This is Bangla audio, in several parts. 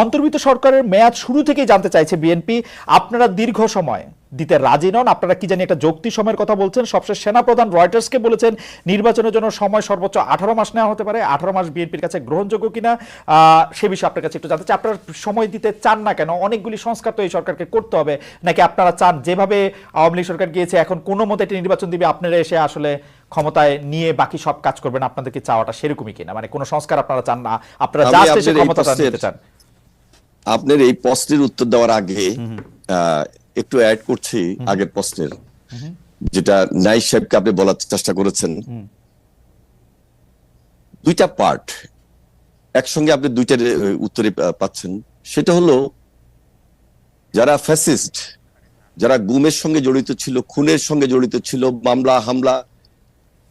অন্তর্ভুক্ত সরকারের মেয়াদ শুরু থেকেই জানতে চাইছে বিএনপি। আপনারা দীর্ঘ সময় দিতে রাজি নন। আপনারা কি জানি একটা যৌক্তি সময়ের কথা বলছেন। সবশেষ সেনাপ্রধান রয়টার্সকে বলেছেন নির্বাচনের জন্য সময় সর্বোচ্চ আঠারো মাস নেওয়া হতে পারে। আঠারো মাস বিএনপির কাছে গ্রহণযোগ্য কিনা সে বিষয়ে আপনার কাছে একটু জানতে চাই। আপনারা সময় দিতে চান না কেন? অনেকগুলি সংস্কার তো এই সরকারকে করতে হবে। নাকি আপনারা চান যেভাবে আওয়ামী লীগ সরকার গিয়েছে এখন কোনো মতে একটি নির্বাচন দিবে আপনারা এসে আসলে ক্ষমতায় নিয়ে বাকি সব কাজ করবেন? আপনাদেরকে চাওয়াটা সেরকমই কিনা? মানে কোনো সংস্কার আপনারা চান না? আপনারা আমি জাস্ট এসে ক্ষমতাটা নিতে চান। আপনার এই প্রশ্নের উত্তর দেওয়ার আগে আহ, একটু অ্যাড করছি আগের প্রশ্নের। যেটা নাইস সাহেবকে আপনি বলার চেষ্টা করেছেন। দুইটা পার্ট একসঙ্গে আপনি দুইটা উত্তরে পাচ্ছেন। সেটা হলো যারা ফ্যাসিস্ট যারা গুমের সঙ্গে জড়িত ছিল খুনের সঙ্গে জড়িত ছিল মামলা হামলা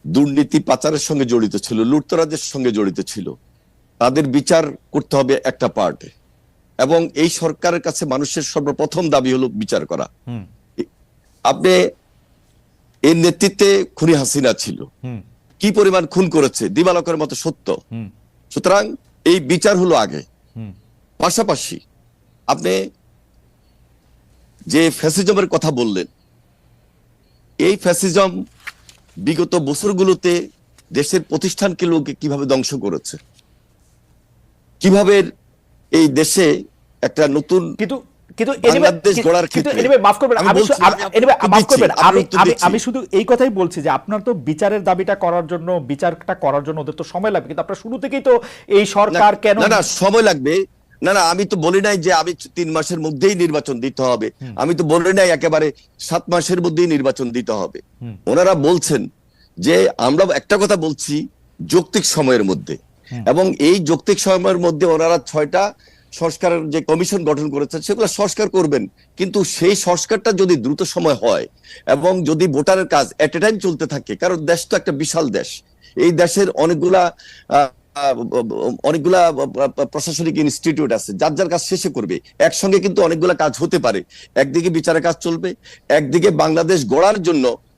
দুর্নীতি পাচারের সঙ্গে জড়িত ছিল লুটতরাজের সঙ্গে জড়িত ছিল তাদের বিচার করতে হবে একটা পার্টে এবং এই সরকারের কাছে মানুষের সর্বপ্রথম দাবি হলো বিচার করা। আপনি এর নেতৃত্বে খুনি হাসিনা ছিল। কি পরিমাণ খুন করেছে দিবালকের মতো সত্য। সুতরাং এই বিচার হলো আগে। পাশাপাশি আপনি যে ফ্যাসিজমের কথা বললেন এই ফ্যাসিজম বিগত বছরগুলোতে দেশের প্রতিষ্ঠানকে লোকে কীভাবে ধ্বংস করেছে কীভাবে এই দেশে একটা নতুন কিন্তু আমি শুধু এই কথাই বলছি যে আপনার তো বিচারের দাবিটা করার জন্য বিচারটা করার জন্য ওদের তো সময় লাগবে কিন্তু আপনারা শুরু থেকেই তো এই সরকার কেন না না সময় লাগবে। না না আমি তো বলি নাই যে আমি তিন মাসের মধ্যেই নির্বাচন দিতে হবে। আমি তো বলি নাই একেবারে সাত মাসের মধ্যেই নির্বাচন দিতে হবে। ওনারা বলছেন যে আমরা একটা কথা বলছি যৌক্তিক সময়ের মধ্যে। এবং এই যৌক্তিক সময়ের মধ্যে ওনারা ছয়টা সংস্কারের যে কমিশন গঠন করেছেন, সেগুলো সংস্কার করবেন। কিন্তু সেই সংস্কারটা যদি দ্রুত সময় হয় এবং যদি ভোটারের কাজ এট এ টাইম চলতে থাকে, কারণ দেশ তো একটা বিশাল দেশ। এই দেশের অনেকগুলা অনেকগুলা প্রশাসনিক ইনস্টিটিউট আছে, যার যার কাজ শেষে করবে। একসঙ্গে কিন্তু অনেকগুলা কাজ হতে পারে। একদিকে বিচারের কাজ চলবে, একদিকে বাংলাদেশ গড়ার জন্য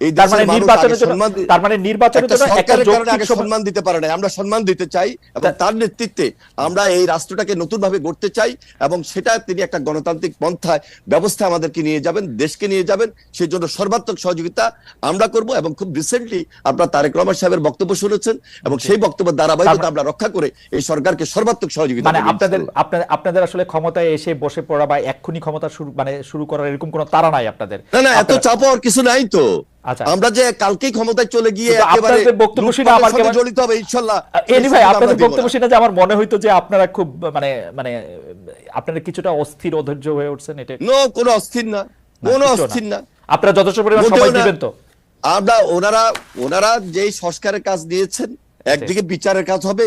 তার মানে নির্বাচনের জন্য তার মানে নির্বাচনের জন্য একটা যৌক্তিক সম্মান দিতে পারে না আমরা সম্মান দিতে চাই এবং তার নেতৃত্বে আমরা এই রাষ্ট্রটাকে নতুন ভাবে গড়তে চাই এবং সেটা তিনি একটা গণতান্ত্রিক পন্থায় ব্যবস্থা আমাদেরকে নিয়ে যাবেন দেশকে নিয়ে যাবেন। সেই জন্য সর্বাত্মক সহযোগিতা আমরা করব এবং খুব রিসেন্টলি আপনারা তারেক রহমান সাহেবের বক্তব্য শুনেছেন এবং সেই বক্তব্যের ধারাবাহিকতা আমরা রক্ষা করে এই সরকারকে সর্বাত্মক সহযোগিতা মানে আপনাদের আপনাদের আপনাদের আসলে ক্ষমতায় এসে বসে পড়া বা এক্ষুনি ক্ষমতা শুরু মানে শুরু করার এরকম কোনো তারা নাই আপনাদের। না না এত চাপ কিছু নাই তো। আমরা যে কালকেই ক্ষমতায় চলে গিয়ে একেবারে আপনাদের বক্তব্য শুনে আমার কেমন- জড়িত হবে ইনশাআল্লাহ এনি ভাই আপনাদের বক্তব্য। শুনে যে আমার মনে হইতো যে আপনারা খুব মানে মানে আপনারা কিছুটা অস্থির অধৈর্য হয়ে উঠছেন এটা নো কোনো অস্থির না। কোনো। অস্থির না। আপনারা যথেষ্ট পরিমাণ সময় দিবেন তো। আমরা ওনারা ওনারা যেই সংস্কারের কাজ দিয়েছেন একদিকে বিচারের কাজ হবে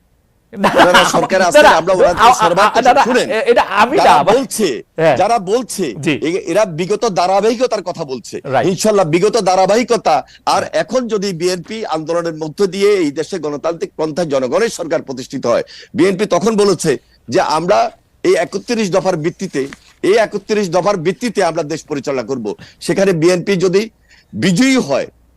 যারা বলছে হ্যাঁ। যারা বলছে জি। এ- এরা বিগত ধারাবাহিকতার কথা বলছে ইনশাল্লাহ বিগত ধারাবাহিকতা আর এখন যদি বিএনপি আন্দোলনের মধ্য দিয়ে এই দেশে গণতান্ত্রিক পন্থায় জনগণের সরকার প্রতিষ্ঠিত হয় বিএনপি তখন বলেছে যে আমরা এই একত্রিশ দফার ভিত্তিতে এই একত্রিশ দফার ভিত্তিতে আমরা দেশ পরিচালনা করব সেখানে বিএনপি যদি বিজয়ী হয়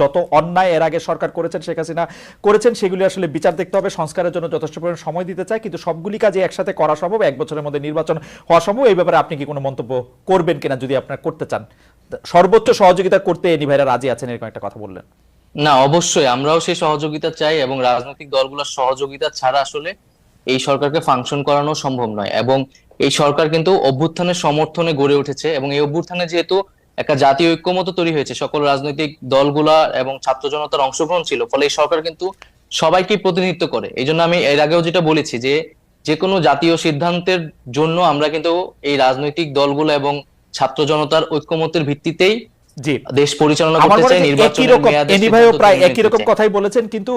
যত অন্যায় এর আগে সরকার করেছেন শেখ হাসিনা করেছেন, সেগুলি আসলে বিচার দেখতে হবে, সংস্কারের জন্য যথেষ্ট পরিমাণ সময় দিতে চায়, কিন্তু সবগুলি কাজে একসাথে করা সম্ভব, এক বছরের মধ্যে নির্বাচন হওয়া সম্ভব। এই ব্যাপারে আপনি কি কোনো মন্তব্য করবেন কিনা যদি আপনার করতে চান? সর্বোচ্চ সহযোগিতা করতে এনি ভাইরা রাজি আছেন, এরকম একটা কথা বললেন। না, অবশ্যই আমরাও সেই সহযোগিতা চাই এবং রাজনৈতিক দলগুলোর সহযোগিতা ছাড়া আসলে এই সরকারকে ফাংশন করানো সম্ভব নয়। এবং এই সরকার কিন্তু অভ্যুত্থানের সমর্থনে গড়ে উঠেছে এবং এই অভ্যুত্থানে যেহেতু একটা জাতীয় ঐক্যমত তৈরি হয়েছে। সকল রাজনৈতিক দলগুলা এবং ছাত্র জনতার অংশগ্রহণ ছিল ফলে এই সরকার কিন্তু সবাইকে প্রতিনিধিত্ব করে। এই জন্য আমি এর আগেও যেটা বলেছি যে যে কোনো জাতীয় সিদ্ধান্তের জন্য আমরা কিন্তু এই রাজনৈতিক দলগুলো এবং ছাত্র জনতার ঐক্যমতের ভিত্তিতেই জি। দেশ পরিচালনা করতে চাই সিদ্ধান্ত প্রায় একই রকম কথাই বলেছেন কিন্তু